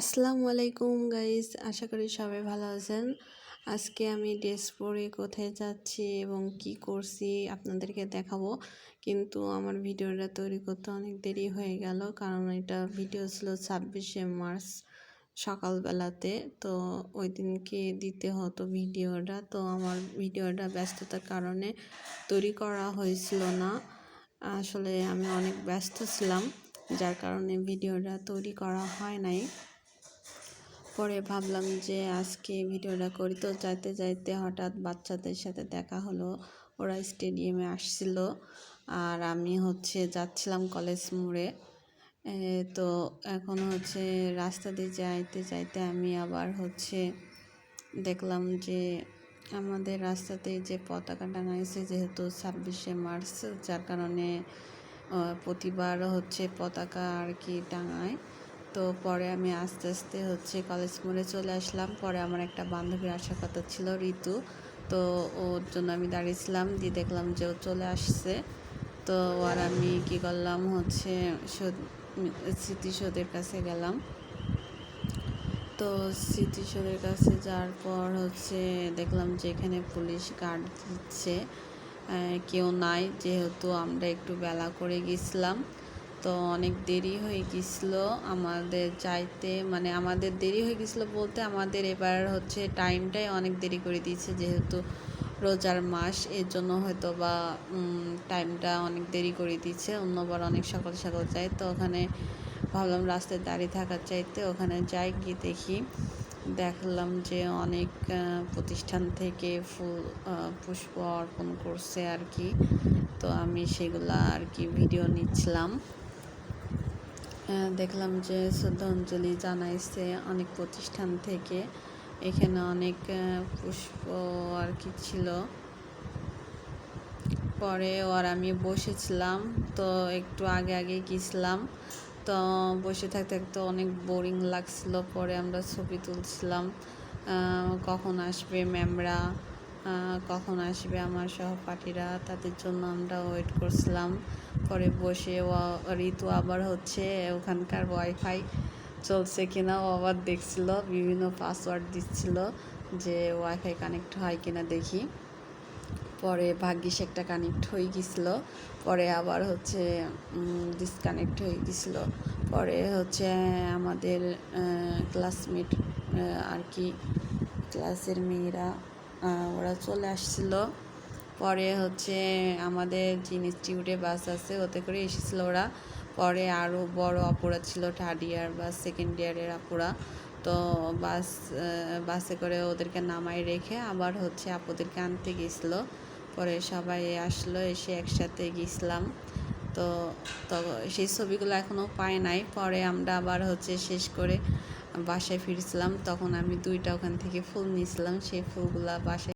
আসসালামু আলাইকুম গাইস, আশা করি সবাই ভালো আছেন। আজকে আমি ড্রেস পরে কোথায় যাচ্ছি এবং কি করছি আপনাদেরকে দেখাবো। কিন্তু আমার ভিডিওটা তৈরি করতে অনেক দেরি হয়ে গেল, কারণ এটা ভিডিও ছিল ছাব্বিশে মার্চ সকালবেলাতে। তো ওই দিনকে দিতে হতো ভিডিওটা, তো আমার ভিডিওটা ব্যস্ততার কারণে তৈরি করা হয়েছিল না। আসলে আমি অনেক ব্যস্ত ছিলাম, যার কারণে ভিডিওটা তৈরি করা হয় নাই। পরে ভাবলাম যে আজকে ভিডিওটা করি। তো যাইতে যাইতে হঠাৎ বাচ্চাদের সাথে দেখা হলো। ওরা স্টেডিয়ামে আসছিল। আর আমি হচ্ছে যাচ্ছিলাম কলেজ মোড়ে। তো এখন হচ্ছে রাস্তা দিয়ে যাইতে যাইতে আমি আবার হচ্ছে দেখলাম যে আমাদের রাস্তাতে যে পতাকা টাঙাইছে যেহেতু ছাব্বিশে মার্চ, যার কারণে প্রতিবার হচ্ছে পতাকা আর কি টাঙায়। তো পরে আমি আস্তে আস্তে হচ্ছে কলেজ মোড়ে চলে আসলাম। পরে আমার একটা বান্ধবীর আসার কথা ছিল, ঋতু। তো ওর জন্য আমি দাঁড়িয়েছিলাম, দিয়ে দেখলাম যে ও চলে আসছে। তো আর আমি কি করলাম, হচ্ছে স্মৃতিসৌধের কাছে গেলাম। তো স্মৃতিসৌধের কাছে যাওয়ার পর হচ্ছে দেখলাম যে এখানে পুলিশ গার্ড দিচ্ছে। কেউ নাই, যেহেতু আমরা একটু বেলা করে গেছিলাম। তো অনেক দেরি হয়ে গেছিল আমাদের যাইতে মানে আমাদের দেরি হয়ে গেছিল বলতে আমাদের এবার হচ্ছে টাইমটাই অনেক দেরি করে দিয়েছে যেহেতু রোজার মাস, এর জন্য হয়তো বা টাইমটা অনেক দেরি করে দিচ্ছে অন্যবার অনেক সকাল সকাল যাই তো ওখানে ভাবলাম রাস্তায় দাঁড়িয়ে থাকার চাইতে ওখানে যাই, গিয়ে দেখি। দেখলাম যে অনেক প্রতিষ্ঠান থেকে ফুল পুষ্প অর্পণ করছে আর কি। তো আমি সেগুলা আর কি ভিডিও নিচ্ছিলাম। দেখলাম যে শ্রদ্ধাঞ্জলি জানাইছে অনেক প্রতিষ্ঠান থেকে। এখানে অনেক পুষ্প আর কি ছিল। পরে আর আমি বসেছিলাম, তো একটু আগে আগে গেছিলাম। তো বসে থাকতে থাকতে অনেক বোরিং লাগছিল, পরে আমরা ছবি তুলছিলাম। কখন আসবে ম্যামরা? কখন আসবে আমার সহপাঠীরা? তাদের জন্য আমরা ওয়েট করছিলাম। পরে বসে ঋতু আবার হচ্ছে ওখানকার ওয়াইফাই চলছে কিনা ও আবার দেখছিল, বিভিন্ন পাসওয়ার্ড দিচ্ছিল যে ওয়াইফাই কানেক্ট হয় কিনা দেখি। পরে ভাগ্যিস একটা কানেক্ট হয়ে গেছিল, পরে আবার হচ্ছে ডিসকানেক্ট হয়ে গেছিল। পরে হচ্ছে আমাদের ক্লাসমেট আর কি ক্লাসের মেয়েরা ওরা চলে আসছিল। পরে হচ্ছে আমাদের যে ইনস্টিটিউটে বাস আছে, ওতে করে এসেছিল ওরা। পরে আরও বড় অপরা ছিল থার্ড ইয়ার বা সেকেন্ড ইয়ারের অপরা তো বাস বাসে করে ওদেরকে নামাই রেখে আবার হচ্ছে আপুদেরকে আনতে গেছিল। পরে সবাই আসলো, এসে একসাথে গেছিলাম। তো সেই ছবিগুলো এখনও পাই নাই। পরে আমরা আবার হচ্ছে শেষ করে বাসায় ফিরছিলাম। তখন আমি দুইটা ওখান থেকে ফুল নিয়েছিলাম। সেই ফুলগুলা বাসায়